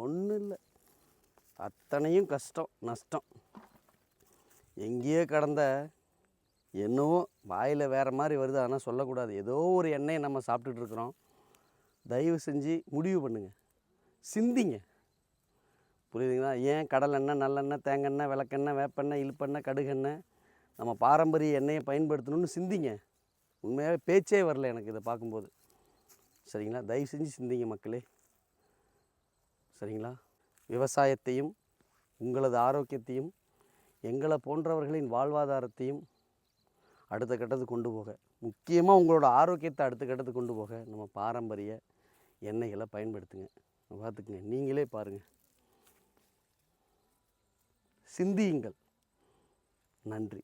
ஒன்றும் இல்லை அத்தனையும் கஷ்டம் நஷ்டம். எங்கேயோ கடந்த என்னவோ வாயில் வேறு மாதிரி வருது. ஆனால் சொல்லக்கூடாது. ஏதோ ஒரு எண்ணெயை நம்ம சாப்பிட்டுட்டு இருக்கிறோம். தயவு செஞ்சு முடிவு பண்ணுங்கள் சிந்திங்க. புரியுதுங்களா? ஏன் கடல் எண்ணெய் நல்லெண்ணெய் தேங்கெண்ணெய் விளக்கெண்ணெய் வேப்பெண்ணெய் இழுப்பெண்ணெய் கடுகெண்ணெய்? நம்ம பாரம்பரிய எண்ணெயை பயன்படுத்தணும்னு சிந்திங்க. உண்மையாக பேச்சே வரல எனக்கு இதை பார்க்கும்போது. சரிங்களா? தயவு செஞ்சு சிந்திங்க மக்களே. சரிங்களா? விவசாயத்தையும் உங்களது ஆரோக்கியத்தையும் எங்களை போன்றவர்களின் வாழ்வாதாரத்தையும் அடுத்த கட்டத்துக்கு கொண்டு போக. முக்கியமாக உங்களோட ஆரோக்கியத்தை அடுத்த கட்டத்துக்கு கொண்டு போக. நம்ம பாரம்பரிய எண்ணெய்களை பயன்படுத்துங்க. பார்த்துக்குங்க. நீங்களே பாருங்கள் சிந்தியுங்கள். நன்றி.